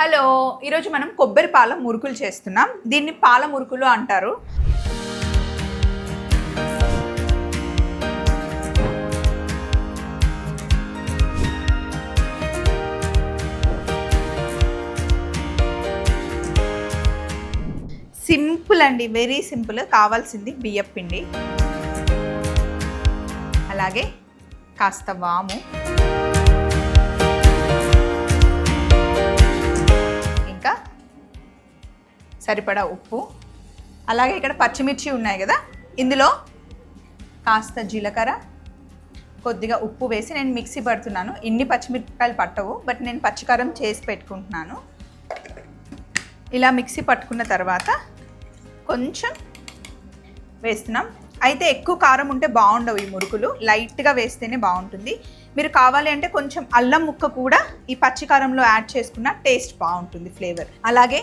Hello ఈరోజు మనం కొబ్బరి పాల మురుకులు చేస్తున్నాం. దీన్ని పాల మురుకులు అంటారు. సింపుల్ అండి వెరీ సింపుల్. కావాల్సింది బియ్యం పిండి. అలాగే కాస్త వాము. సరిపడా ఉప్పు. అలాగే ఇక్కడ పచ్చిమిర్చి ఉన్నాయి కదా ఇందులో కాస్త జీలకర్ర కొద్దిగా ఉప్పు వేసి నేను మిక్సీ పడుతున్నాను. ఇన్ని పచ్చిమిరపకాయలు పట్టవు బట్ నేను పచ్చికారం చేసి పెట్టుకుంటున్నాను. ఇలా మిక్సీ పట్టుకున్న తర్వాత కొంచెం వేస్తున్నాం. అయితే ఎక్కువ కారం ఉంటే బాగుండవు ఈ మురుకులు లైట్గా వేస్తేనే బాగుంటుంది. మీరు కావాలి అంటే కొంచెం అల్లం ముక్క కూడా ఈ పచ్చికారంలో యాడ్ చేసుకున్న టేస్ట్ బాగుంటుంది ఫ్లేవర్. అలాగే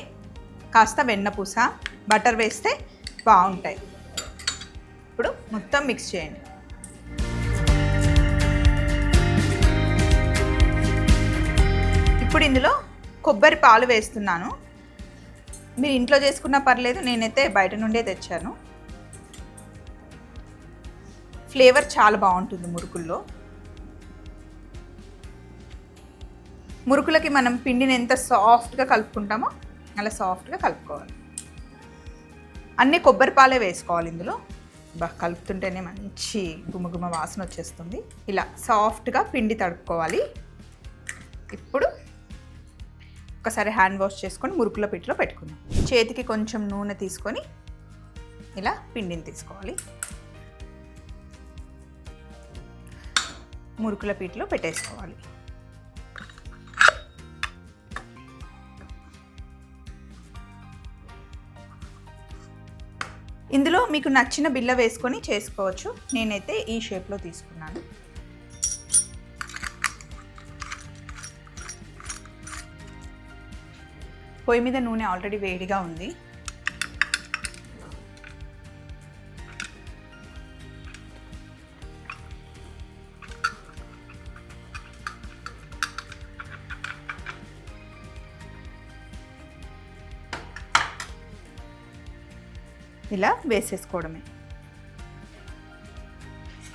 కాస్త వెన్నపూస బటర్ వేస్తే బాగుంటాయి. ఇప్పుడు మొత్తం మిక్స్ చేయండి. ఇప్పుడు ఇందులో కొబ్బరి పాలు వేస్తున్నాను. మీరు ఇంట్లో చేసుకున్నా పర్లేదు నేనైతే బయట నుండే తెచ్చాను. ఫ్లేవర్ చాలా బాగుంటుంది మురుకుల్లో. మురుకులకి మనం పిండిని ఎంత సాఫ్ట్గా కలుపుకుంటామో అలా సాఫ్ట్గా కలుపుకోవాలి. అన్నీ కొబ్బరి పాలే వేసుకోవాలి ఇందులో. బాగా కలుపుతుంటేనే మంచి గుమగుమ వాసన వచ్చేస్తుంది. ఇలా సాఫ్ట్గా పిండి తడుపుకోవాలి. ఇప్పుడు ఒకసారి హ్యాండ్ వాష్ చేసుకొని మురుకుల పిట్లో పెట్టుకుందాం. చేతికి కొంచెం నూనె తీసుకొని ఇలా పిండిని తీసుకోవాలి. మురుకుల పీటలో పెట్టేసుకోవాలి. ఇందులో మీకు నచ్చిన బిల్ల వేసుకొని చేసుకోవచ్చు. నేనైతే ఈ షేప్లో తీసుకున్నాను. పొయ్యి మీద నూనె ఆల్రెడీ వేడిగా ఉంది. ఇలా వేసేసుకోవడమే.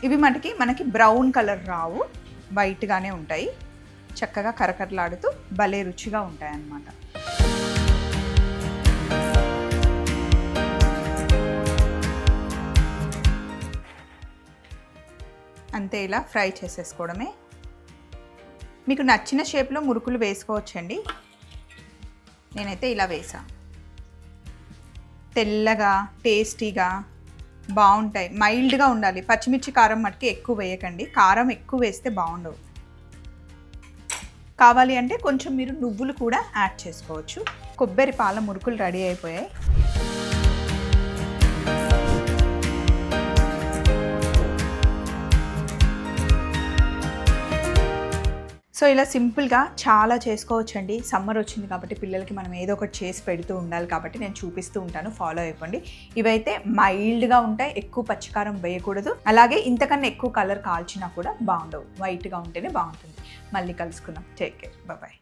ఇవి మనకి మనకి బ్రౌన్ కలర్ రావు వైట్గానే ఉంటాయి. చక్కగా కరకరలాడుతూ భలే రుచిగా ఉంటాయి అన్నమాట అంతే ఇలా ఫ్రై చేసేసుకోవడమే. మీకు నచ్చిన షేప్లో మురుకులు వేసుకోవచ్చండి. నేనైతే ఇలా వేసాను తెల్లగా టేస్టీగా బాగుంటాయి. మైల్డ్గా ఉండాలి. పచ్చిమిర్చి కారం మటుకి ఎక్కువ వేయకండి. కారం ఎక్కువ వేస్తే బాగుండవు. కావాలి అంటే కొంచెం మీరు నువ్వులు కూడా యాడ్ చేసుకోవచ్చు. కొబ్బరి పాల మురుకులు రెడీ అయిపోయాయి. సో ఇలా సింపుల్గా చాలా చేసుకోవచ్చండి. సమ్మర్ వచ్చింది కాబట్టి పిల్లలకి మనం ఏదో ఒకటి చేసి పెడుతూ ఉండాలి కాబట్టి నేను చూపిస్తూ ఉంటాను. ఫాలో అయిపోండి. ఇవైతే మైల్డ్గా ఉంటాయి ఎక్కువ పచ్చికారం వేయకూడదు. అలాగే ఇంతకన్నా ఎక్కువ కలర్ కాల్చినా కూడా బాగుండవు. వైట్గా ఉంటేనే బాగుంటుంది. మళ్ళీ కలుసుకుందాం. Take care bye